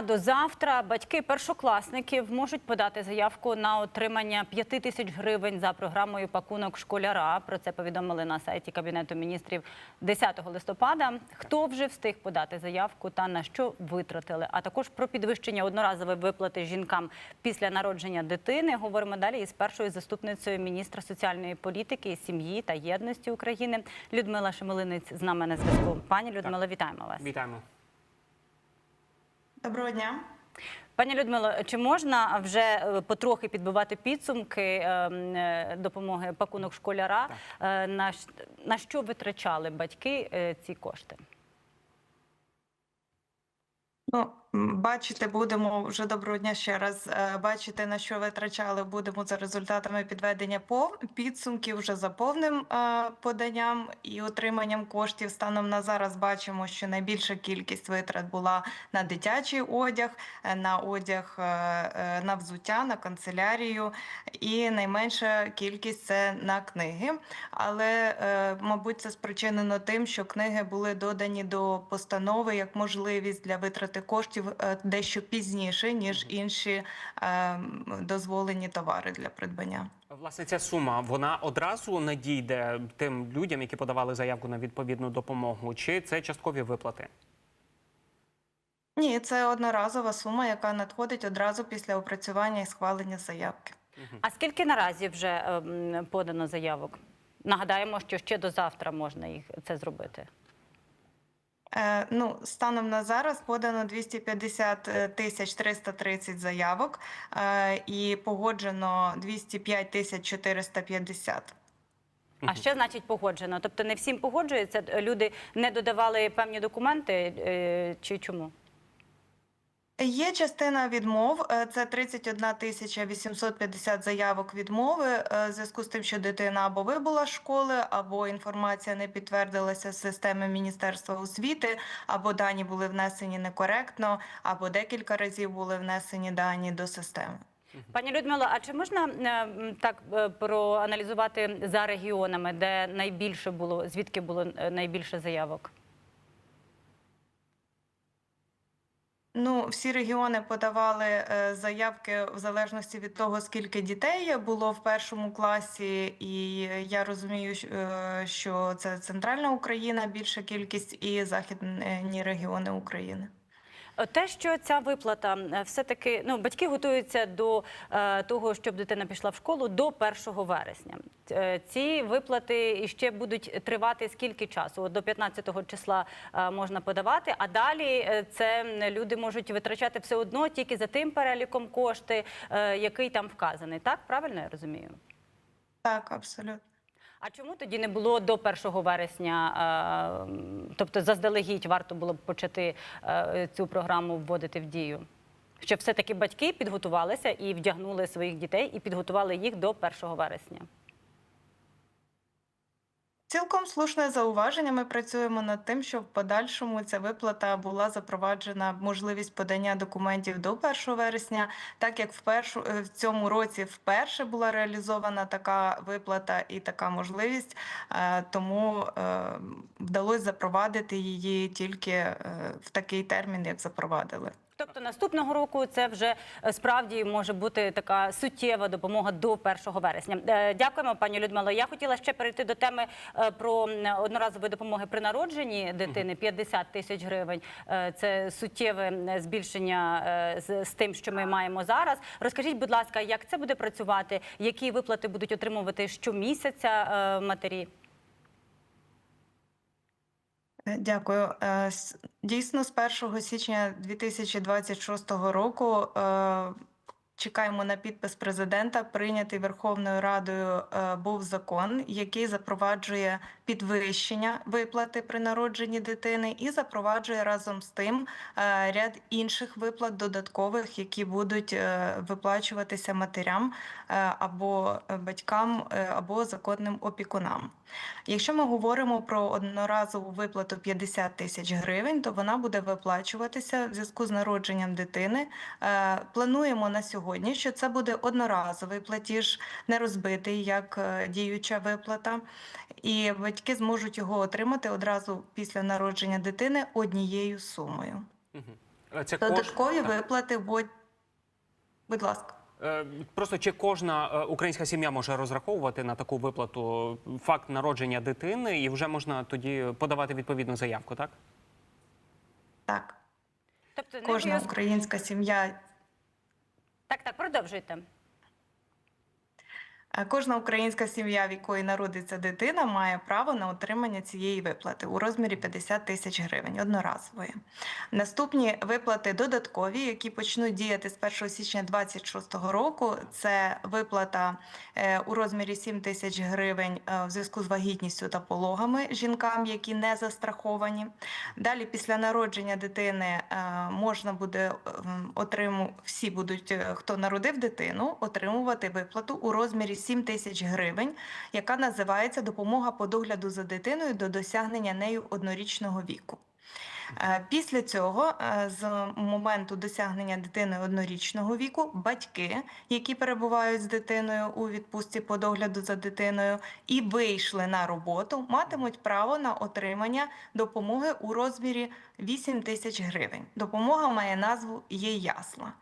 дня до завтра батьки першокласників можуть подати заявку на отримання 5 тисяч гривень за програмою пакунок школяра. Про це повідомили на сайті Кабінету міністрів 10 листопада. Хто вже встиг подати заявку та на що витратили? А також про підвищення одноразової виплати жінкам після народження дитини. Говоримо далі із першою заступницею міністра соціальної політики, сім'ї та єдності України Людмила Шемелинець з нами на зв'язку. Пані Людмила, вітаємо вас. Вітаємо. Доброго дня. Пані Людмило, чи можна вже е, потрохи підбивати підсумки е, м, е, допомоги пакунок школяра? Так. На, щ- на що витрачали батьки е, ці кошти? Ну, м, бачите, будемо вже доброго дня ще раз. е, Бачите, на що витрачали. Будемо за результатами підведення пов- підсумків вже за повним е, поданням і отриманням коштів. Станом на зараз бачимо, що найбільша кількість витрат була на дитячий одяг, е, на одяг на взуття, на канцелярію, і найменша кількість це на книги. Але, мабуть, це спричинено тим, що книги були додані до постанови як можливість для витрати коштів е, дещо пізніше, ніж інші е, дозволені товари для придбання. Власне, ця сума вона одразу надійде тим людям, які подавали заявку на відповідну допомогу, чи це часткові виплати? Ні, це одноразова сума, яка надходить одразу після опрацювання і схвалення заявки. А скільки наразі вже е, подано заявок? Нагадаємо, що ще до завтра можна їх це зробити. Е, ну, станом на зараз подано 250 тисяч 330 заявок е, і погоджено 205 тисяч 450. А що значить погоджено? Тобто не всім погоджується? Люди не додавали певні документи е, чи чому? Є частина відмов, е, це 31 тисяча 850 заявок відмови е, в зв'язку з тим, що дитина або вибула з школи, або інформація не підтвердилася з системи Міністерства освіти, або дані були внесені некоректно, або декілька разів були внесені дані до системи. Пані Людмила, а чи можна е, так проаналізувати за регіонами, де найбільше було, звідки було найбільше заявок? Ну, всі регіони подавали е, заявки в залежності від того, скільки дітей було в першому класі, і я розумію, е, що це центральна Україна більша кількість і західні регіони України. Те, що ця виплата е, все-таки ну батьки готуються до е, того, щоб дитина пішла в школу до 1 вересня. Е, ці виплати іще будуть тривати скільки часу? До 15 числа е, можна подавати, а далі це люди можуть витрачати все одно тільки за тим переліком кошти, який там вказаний. Так правильно я розумію? Так, абсолютно. А чому тоді не було до 1 вересня? е, Тобто заздалегідь варто було б почати е, цю програму вводити в дію? Щоб все-таки батьки підготувалися і вдягнули своїх дітей і підготували їх до 1 вересня. Цілком слушне зауваження. Ми працюємо над тим, щоб в подальшому ця виплата була запроваджена можливість подання документів до 1 вересня, так як в першу е, в цьому році вперше була реалізована така виплата і така можливість, е, тому е, вдалося запровадити її тільки в такий термін, як запровадили. Тобто наступного року це вже е, справді може бути така суттєва допомога до 1 вересня. Е, Дякуємо, пані Людмило. Я хотіла ще перейти до теми е, про м, одноразової допомоги при народженні дитини 50 тисяч гривень. Це суттєве збільшення з, тим, що ми маємо зараз. Розкажіть, будь ласка, як це буде працювати? Які виплати будуть отримувати щомісяця матері? Е, Дякую. Е, Дійсно, з 1 січня 2026 року е, чекаємо на підпис президента. Прийнятий Верховною Радою був закон, який запроваджує підвищення виплати при народженні дитини і запроваджує разом з тим ряд інших виплат додаткових, які будуть виплачуватися матерям або батькам, або законним опікунам. Якщо ми говоримо про одноразову виплату 50 тисяч гривень, то вона буде виплачуватися в зв'язку з народженням дитини. Е, Плануємо на сьогодні, що це буде одноразовий платіж, не розбитий як е, діюча виплата, і батьки зможуть його отримати одразу після народження дитини однією сумою. Додаткові виплати, будь, будь ласка. Е, Просто чи кожна е, українська сім'я може розраховувати на таку виплату факт народження дитини, і вже можна тоді подавати відповідну заявку, так? Так, Тобто кожна українська сім'я так, так, продовжуйте. Е, Кожна українська сім'я, в якої народиться дитина, має право на отримання цієї виплати у розмірі 50 тисяч гривень одноразової. Наступні виплати додаткові, які почнуть діяти з 1 січня 2026 року. Це виплата е, у розмірі 7 тисяч гривень е, в зв'язку з вагітністю та пологами жінкам, які не застраховані. Далі, після народження дитини, можна буде отриму, всі будуть, хто народив дитину, отримувати виплату у розмірі 7 тисяч гривень, яка називається допомога по догляду за дитиною до досягнення нею однорічного віку. Е, Після цього, е, з моменту досягнення дитини однорічного віку, батьки, які перебувають з дитиною у відпустці по догляду за дитиною і вийшли на роботу, матимуть право на отримання допомоги у розмірі 8 тисяч гривень. Допомога має назву «Є ясла».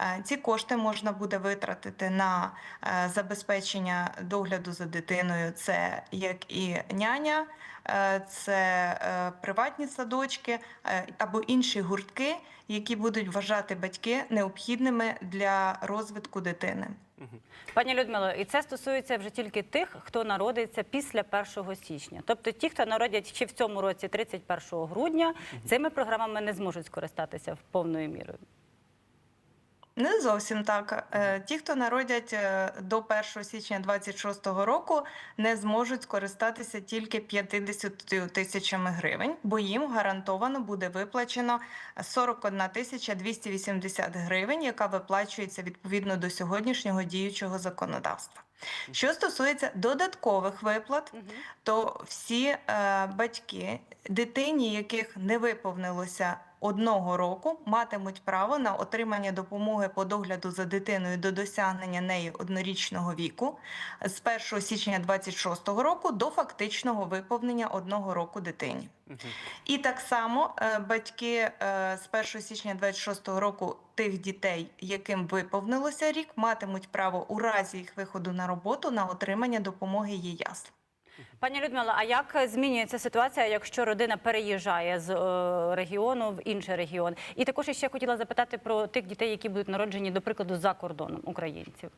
Е, Ці кошти можна буде витратити на забезпечення догляду за дитиною. Це як і няня, це приватні садочки або інші гуртки, які будуть вважати батьки необхідними для розвитку дитини. Пані Людмило, і це стосується вже тільки тих, хто народиться після 1 січня. Тобто ті, хто народять ще в цьому році 31 грудня, цими програмами не зможуть скористатися в повною мірою. Не зовсім так. Е, Ті, хто народять е, до 1 січня 2026 року, не зможуть скористатися тільки 50 тисячами гривень, бо їм гарантовано буде виплачено 41 тисяча 280 гривень, яка виплачується відповідно до сьогоднішнього діючого законодавства. Що стосується додаткових виплат, то всі е, батьки, дитині, яких не виповнилося одного року, матимуть право на отримання допомоги по догляду за дитиною до досягнення неї однорічного віку з 1 січня 2026 року до фактичного виповнення одного року дитині. І так само е, батьки е, з 1 січня 2026 року тих дітей, яким виповнилося рік, матимуть право у разі їх виходу на роботу на отримання допомоги ЄЯС. Пані Людмила, а як змінюється ситуація, якщо родина переїжджає з е, регіону в інший регіон? І також ще хотіла запитати про тих дітей, які будуть народжені, до прикладу, за кордоном українців.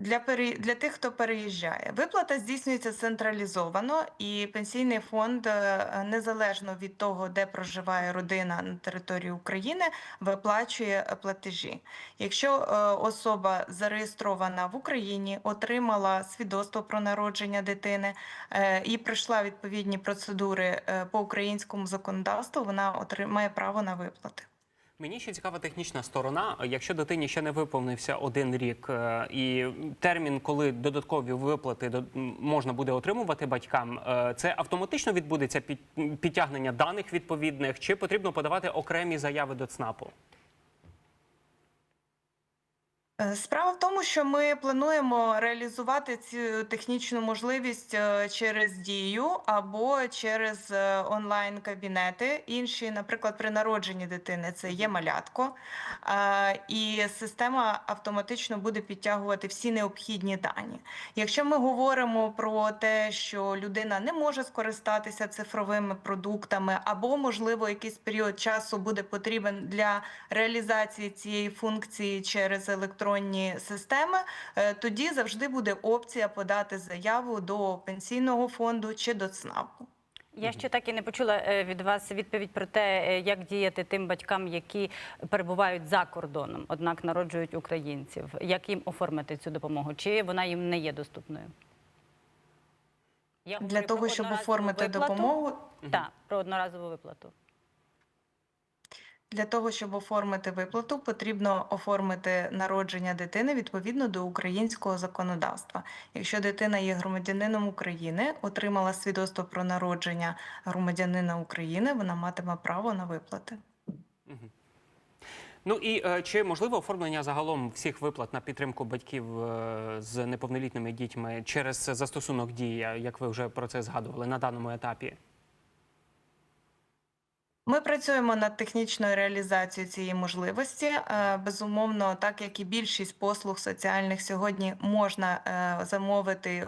Для, пере... для тих, хто переїжджає, виплата здійснюється централізовано, і пенсійний фонд, е, незалежно від того, де проживає родина на території України, виплачує платежі. Якщо е, особа зареєстрована в Україні, отримала свідоцтво про народження дитини е, і пройшла відповідні процедури по українському законодавству, вона отримає право на виплати. Мені ще цікава технічна сторона. Якщо дитині ще не виповнився один рік, е, і термін, коли додаткові виплати можна буде отримувати батькам, е, це автоматично відбудеться під підтягнення даних відповідних, чи потрібно подавати окремі заяви до ЦНАПу? Е, Справа в тому, що ми плануємо реалізувати цю технічну можливість е, через дію або через е, онлайн-кабінети. Інші, наприклад, при народженні дитини це є малятко, і система автоматично буде підтягувати всі необхідні дані. Якщо ми говоримо про те, що людина не може скористатися цифровими продуктами, або, можливо, якийсь період часу буде потрібен для реалізації цієї функції через електронні системи, е, тоді завжди буде опція подати заяву до пенсійного фонду чи до ЦНАПу. Я ще так і не почула е, від вас відповідь про те, е, як діяти тим батькам, які перебувають за кордоном, однак народжують українців. Як їм оформити цю допомогу? Чи вона їм не є доступною? Я Для того, щоб оформити виплату. допомогу, Так, про одноразову виплату. Для того, щоб оформити виплату, потрібно оформити народження дитини відповідно до українського законодавства. Якщо дитина є громадянином України, отримала свідоцтво про народження громадянина України, вона матиме право на виплати. Ну і е, чи можливо оформлення загалом всіх виплат на підтримку батьків е, з неповнолітніми дітьми через застосунок дія, як ви вже про це згадували на даному етапі? Ми працюємо над технічною реалізацією цієї можливості. Е, Безумовно, так як і більшість послуг соціальних сьогодні можна е, замовити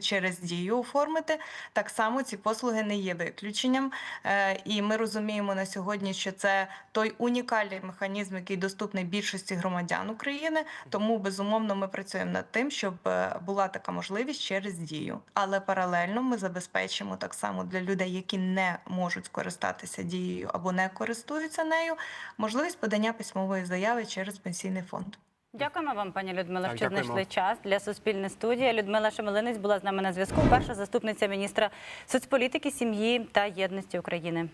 через дію оформити, так само ці послуги не є виключенням. Е, І ми розуміємо на сьогодні, що це той унікальний механізм, який доступний більшості громадян України. Тому безумовно ми працюємо над тим, щоб була така можливість через дію. Але паралельно ми забезпечимо так само для людей, які не можуть скористатися дією або не користуються нею, можливість подання письмової заяви через пенсійний фонд. Дякуємо вам, пані Людмила, Так, що дякуємо. знайшли час для Суспільне студія. Людмила Шемелинець була з нами на зв'язку. Перша заступниця міністра соцполітики, сім'ї та єдності України.